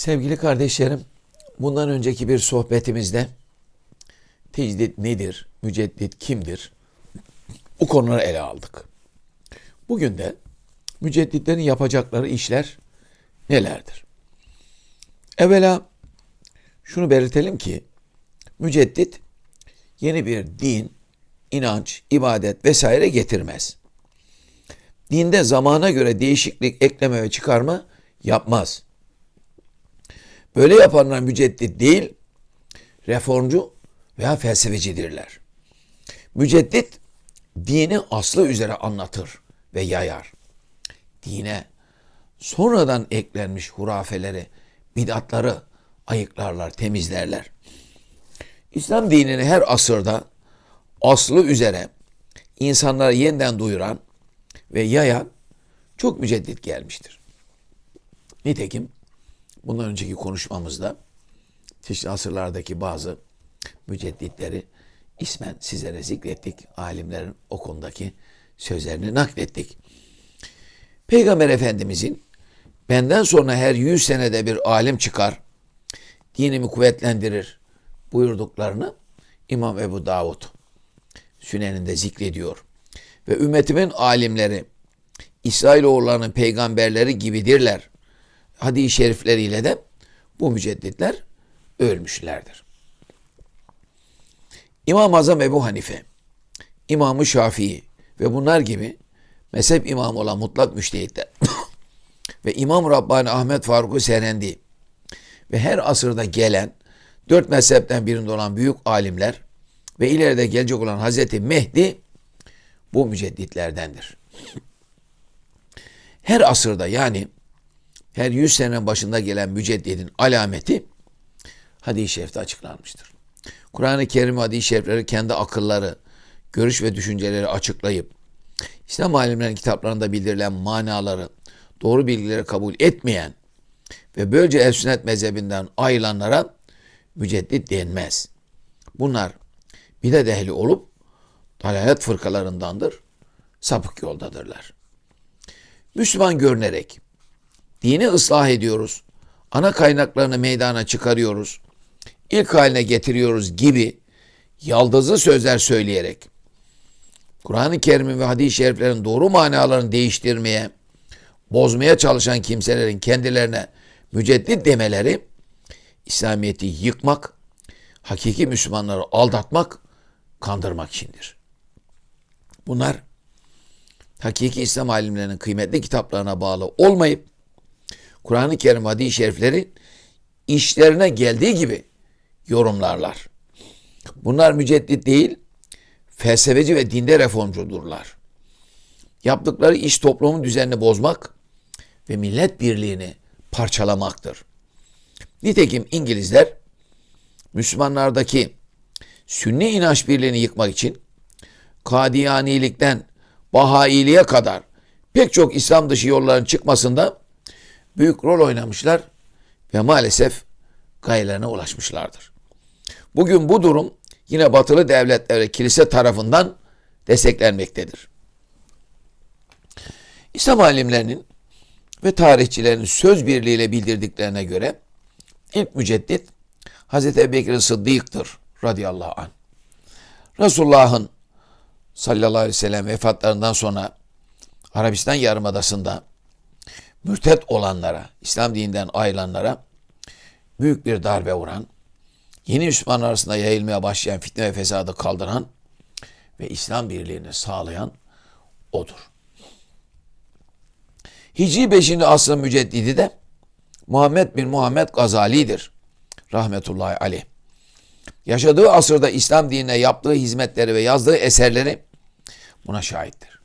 Sevgili kardeşlerim, bundan önceki bir sohbetimizde tecdit nedir, müceddit kimdir? Bu konuları ele aldık. Bugün de mücedditlerin yapacakları işler nelerdir? Evvela şunu belirtelim ki müceddit yeni bir din, inanç, ibadet vesaire getirmez. Dinde zamana göre değişiklik ekleme ve çıkarma yapmaz. Böyle yapanlar müceddit değil, reformcu veya felsefecidirler. Müceddit dini aslı üzere anlatır ve yayar. Dine sonradan eklenmiş hurafeleri, bidatları ayıklarlar, temizlerler. İslam dinini her asırda aslı üzere insanlara yeniden duyuran ve yayan çok müceddit gelmiştir. Nitekim bundan önceki konuşmamızda çeşitli asırlardaki bazı mücedditleri ismen sizlere zikrettik. Alimlerin o konudaki sözlerini naklettik. Peygamber Efendimizin benden sonra her yüz senede bir alim çıkar, dinimi kuvvetlendirir buyurduklarını İmam Ebu Davud Sünen'inde zikrediyor. Ve ümmetimin alimleri İsrailoğullarının peygamberleri gibidirler. Hadis-i şerifleriyle de bu mücedditler ölmüşlerdir. İmam-ı Azam Ebu Hanife, İmam-ı Şafii ve bunlar gibi mezhep imamı olan mutlak müştehitler ve İmam Rabbani Ahmet Faruk Serendi ve her asırda gelen dört mezhepten birinde olan büyük alimler ve ileride gelecek olan Hazreti Mehdi bu mücedditlerdendir. Her asırda yani her yüz senenin başında gelen müceddidin alameti hadis-i şerifte açıklanmıştır. Kur'an-ı Kerim hadis-i şerifleri kendi akılları, görüş ve düşünceleri açıklayıp İslam alimlerinin kitaplarında bildirilen manaları, doğru bilgileri kabul etmeyen ve böylece el sünnet mezhebinden ayrılanlara müceddit denmez. Bunlar bidat ehli olup dalalet fırkalarındandır, sapık yoldadırlar. Müslüman görünerek dini ıslah ediyoruz, ana kaynaklarını meydana çıkarıyoruz, ilk haline getiriyoruz gibi yaldızlı sözler söyleyerek Kur'an-ı Kerim'in ve hadis-i şeriflerin doğru manalarını değiştirmeye, bozmaya çalışan kimselerin kendilerine müceddit demeleri İslamiyet'i yıkmak, hakiki Müslümanları aldatmak, kandırmak içindir. Bunlar hakiki İslam alimlerinin kıymetli kitaplarına bağlı olmayıp Kur'an-ı Kerim hadis-i şerifleri işlerine geldiği gibi yorumlarlar. Bunlar müceddit değil, felsefeci ve dinde reformcudurlar. Yaptıkları iş toplumun düzenini bozmak ve millet birliğini parçalamaktır. Nitekim İngilizler Müslümanlardaki Sünni inanç birliğini yıkmak için Kadiyanilikten Bahailiğe kadar pek çok İslam dışı yolların çıkmasında büyük rol oynamışlar ve maalesef gayelerine ulaşmışlardır. Bugün bu durum yine batılı devletler ve kilise tarafından desteklenmektedir. İslam alimlerinin ve tarihçilerin söz birliğiyle bildirdiklerine göre ilk müceddit Hz. Ebu Bekir Sıddık'tır radıyallahu anh. Resulullah'ın sallallahu aleyhi ve sellem vefatlarından sonra Arabistan Yarımadası'nda mürtet olanlara, İslam dininden ayrılanlara büyük bir darbe vuran, yeni Müslüman arasında yayılmaya başlayan fitne ve fesadı kaldıran ve İslam birliğini sağlayan odur. Hicri 5. asrın müceddidi de Muhammed bin Muhammed Gazali'dir. Rahmetullahi aleyh. Yaşadığı asırda İslam dinine yaptığı hizmetleri ve yazdığı eserleri buna şahittir.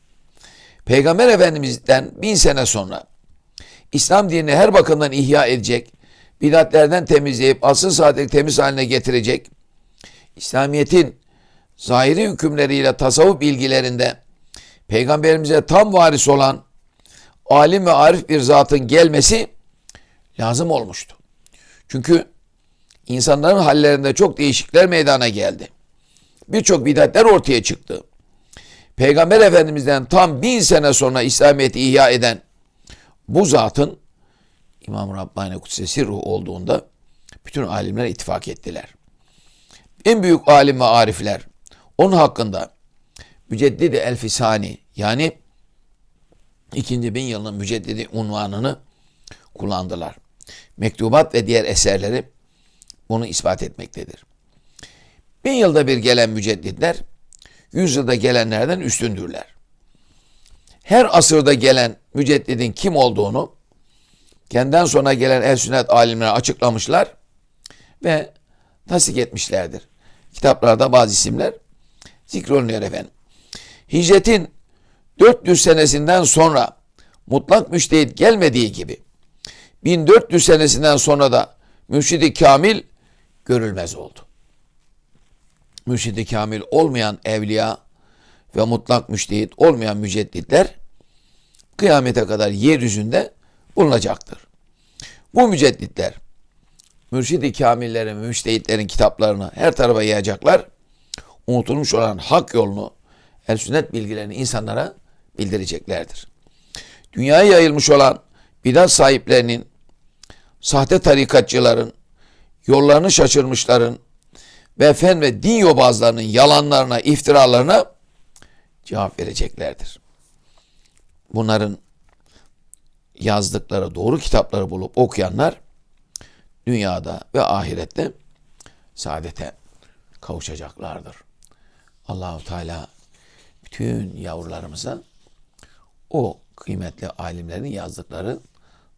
Peygamber Efendimiz'den bin sene sonra İslam dinini her bakımdan ihya edecek, bidatlerden temizleyip asıl saadeti temiz haline getirecek, İslamiyet'in zahiri hükümleriyle tasavvuf bilgilerinde Peygamberimize tam varis olan alim ve arif bir zatın gelmesi lazım olmuştu. Çünkü insanların hallerinde çok değişiklikler meydana geldi. Birçok bidatler ortaya çıktı. Peygamber Efendimiz'den tam bin sene sonra İslamiyet'i ihya eden bu zatın İmam Rabbani Kudsesi ruh olduğunda bütün alimler ittifak ettiler. En büyük alim ve arifler onun hakkında Müceddidi Elfisani yani ikinci bin yılının müceddidi unvanını kullandılar. Mektubat ve diğer eserleri bunu ispat etmektedir. Bin yılda bir gelen mücedditler, yüz yılda gelenlerden üstündürler. Her asırda gelen müceddidin kim olduğunu kendinden sonra gelen el sünnet alimleri açıklamışlar ve tasdik etmişlerdir. Kitaplarda bazı isimler zikrolunuyor efendim. Hicretin 400 senesinden sonra mutlak müştehit gelmediği gibi 1400 senesinden sonra da mürşidi kamil görülmez oldu. Mürşidi kamil olmayan evliya ve mutlak müştehit olmayan mücedditler kıyamete kadar yeryüzünde bulunacaktır. Bu mücedditler mürşidi kamillerin, müştehitlerin kitaplarını her tarafa yayacaklar. Unutulmuş olan hak yolunu, el sünnet bilgilerini insanlara bildireceklerdir. Dünyaya yayılmış olan bidat sahiplerinin, sahte tarikatçıların, yollarını şaşırmışların ve fen ve din yobazlarının yalanlarına, iftiralarına cevap vereceklerdir. Bunların yazdıkları doğru kitapları bulup okuyanlar dünyada ve ahirette saadete kavuşacaklardır. Allahu Teala bütün yavrularımıza o kıymetli alimlerin yazdıkları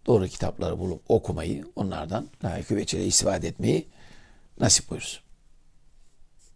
doğru kitapları bulup okumayı, onlardan layık ve istifade etmeyi nasip buyursun.